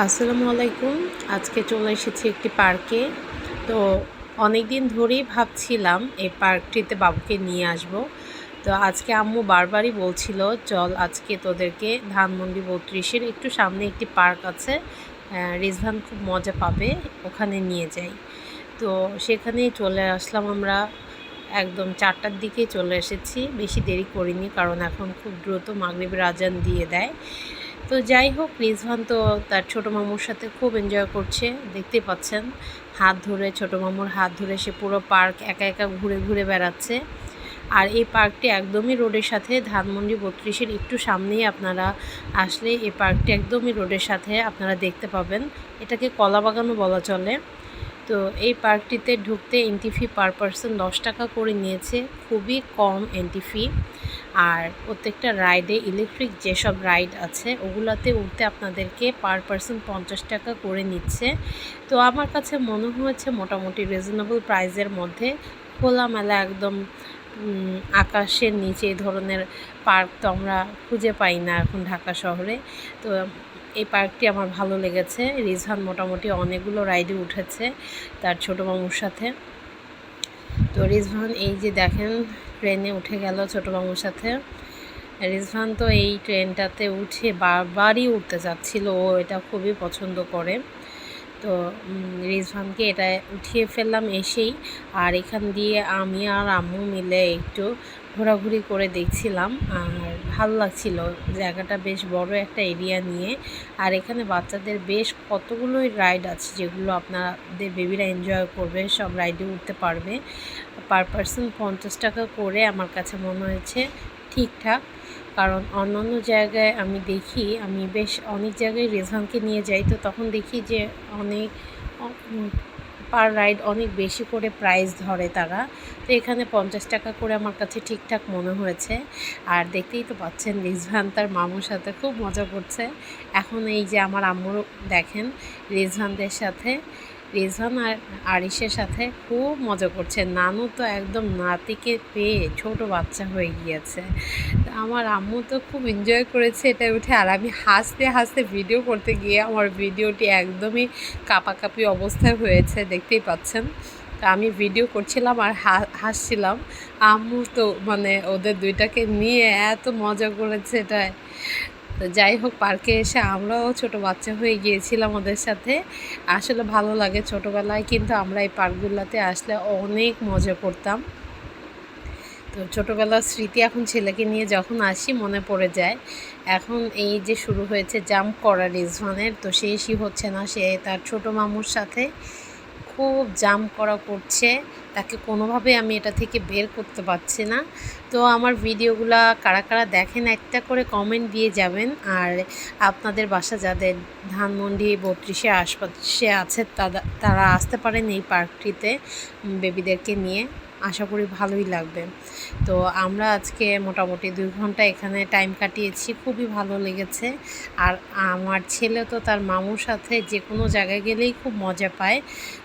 আসসালামু আলাইকুম। আজকে চলে এসেছি একটি পার্কে। তো অনেক দিন ধরেই ভাবছিলাম এই পার্কটিতে বাবুকে নিয়ে আসব। তো আজকে আম্মু বারবারই বলছিল, চল আজকে তোদেরকে ধানমন্ডি বত্রিশের একটু সামনে একটি পার্ক আছে। রিজভান খুব মজা পাবে, ওখানে নিয়ে যাই। তো সেখানেই চলে আসলাম আমরা। একদম চারটার দিকে চলে এসেছি। বেশি দেরি করিনি, কারণ এখন খুব দ্রুত মাগরিবের আজান দিয়ে দেয়। তো যাই হোক রিজভান তো তার ছোট মামুর সাথে খুব এনজয় করছে দেখতে পাচ্ছেন। হাত ধরে, ছোট মামুর হাত ধরে সে পুরো পার্ক একা একা ঘুরে ঘুরে বেড়াচ্ছে। আর এই পার্কটি একদমই রোডের সাথে, ধানমন্ডি বত্রিশের একটু সামনেই আপনারা আসলে এই পার্কটি একদমই রোডের সাথে আপনারা দেখতে পাবেন। এটাকে কলা বাগানও বলা চলে। তো এই পার্কটিতে ঢুকতে এন্ট্রি ফি পার পারসন দশ টাকা করে নিয়েছে, খুবই কম এন্ট্রি ফি আর প্রত্যেকটা রাইডে ইলেকট্রিক যেসব রাইড আছে, ওগুলাতে উঠতে আপনাদেরকে পার পারসন পঞ্চাশ টাকা করে নিচ্ছে। তো আমার কাছে মনে হয়েছে মোটামুটি রিজনেবল প্রাইসের মধ্যে। খোলামেলা একদম আকাশের নিচে এই ধরনের পার্ক তো আমরা খুঁজে পাই না এখন ঢাকা শহরে। তো এই পার্কটি আমার ভালো লেগেছে। রিজহান মোটামুটি অনেকগুলো রাইডে উঠেছে তার ছোটো মামুর সাথে। তো রিজভান এই যে দেখেন, ট্রেনে উঠে গেল ছোটো মামুর সাথে। রিজভান তো এই ট্রেনটাতে উঠে বারবারই উঠতে চাচ্ছিল, ও এটা খুবই পছন্দ করে। তো রিজভানকে এটা উঠিয়ে ফেললাম এসেই, আর এখান দিয়ে আমি আর আম্মু মিলে একটু ঘোরাঘুরি করে দেখছিলাম। আর ভালো লাগছিল। জায়গাটা বেশ বড় একটা এরিয়া নিয়ে। আর এখানে বাচ্চাদের বেশ কতগুলোই রাইড আছে যেগুলো আপনাদের বেবিরা এনজয় করবে, সব রাইডে উঠতে পারবে। পার পার্সন পঞ্চাশ টাকা করে আমার কাছে মনে হয়েছে ঠিকঠাক। কারণ অন্যান্য জায়গায় আমি দেখি, আমি বেশ অনেক জায়গায় রেজভানকে নিয়ে যাই, তো তখন দেখি যে অনেক পার রাইড অনেক বেশি করে প্রাইস ধরে তারা। তো এখানে পঞ্চাশ টাকা করে আমার কাছে ঠিকঠাক মনে হয়েছে। আর দেখতেই তো পাচ্ছেন রিজভান তার মামুর সাথে খুব মজা করছে। এখন এই যে আমার আম্মুর দেখেন রিজভানদের সাথে রিজভান আর আরিসের সাথে খুব মজা করছে। নানু তো একদম নাতিকে পেয়ে ছোট বাচ্চা হয়ে গিয়েছে। আমার আম্মু তো খুব এনজয় করেছে এটা উঠে, আর আমি হাসতে হাসতে ভিডিও করতে গিয়ে আমার ভিডিওটি একদমই কাপাকাপি অবস্থায় হয়েছে, দেখতেই পাচ্ছেন। তা আমি ভিডিও করছিলাম আর হাসছিলাম। আম্মু তো মানে ওদের দুইটাকে নিয়ে এত মজা করেছে এটায় তো যাই হোক পার্কে এসে আমরাও ছোট বাচ্চা হয়ে গিয়েছিলাম ওদের সাথে। আসলে ভালো লাগে ছোটোবেলায়, কিন্তু আমরা এই পার্কগুলোতে আসলে অনেক মজা করতাম। তো ছোটোবেলার স্মৃতি এখন ছেলেকে নিয়ে যখন আসি, মনে পড়ে যায়। এখন এই যে শুরু হয়েছে জাম্প করা রিজভানের তো শেষই হচ্ছে না। সে তার ছোটো মামুর সাথে খুব জাম করা করছে তাকে কোনোভাবে আমি এটা থেকে বের করতে পারছি না। তো আমার ভিডিওগুলা কারা কারা দেখেন একটা করে কমেন্ট দিয়ে যাবেন। আর আপনাদের বাসা যাদের ধানমন্ডি বত্রিশে আশপাশে আছে তারা- আসতে পারেন এই পার্কটিতে বেবিদেরকে নিয়ে। আশা করি ভালোই লাগবে। তো আমরা আজকে মোটামুটি দুই ঘণ্টা এখানে টাইম কাটিয়েছি, খুবই ভালো লেগেছে। আর আমার ছেলে তো তার মামুর সাথে যে কোনো জায়গায় গেলেই খুব মজা পায়।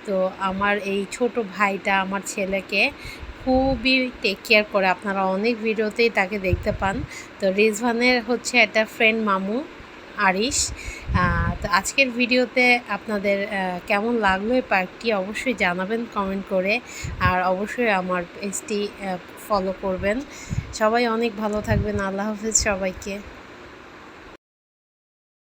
তো আমার এই ছোট ভাইটা আমার ছেলেকে খুবই টেক কেয়ার করে। আপনারা অনেক ভিডিওতেই তাকে দেখতে পান। তো রিজভানের হচ্ছে একটা ফ্রেন্ড মামু। আরিশ। তো আজকের ভিডিওতে আপনাদের কেমন লাগল এই পার্কটি অবশ্যই জানাবেন কমেন্ট করে। আর অবশ্যই আমার পেজটি ফলো করবেন। সবাই অনেক ভালো থাকবেন। আল্লাহ হাফেজ সবাইকে।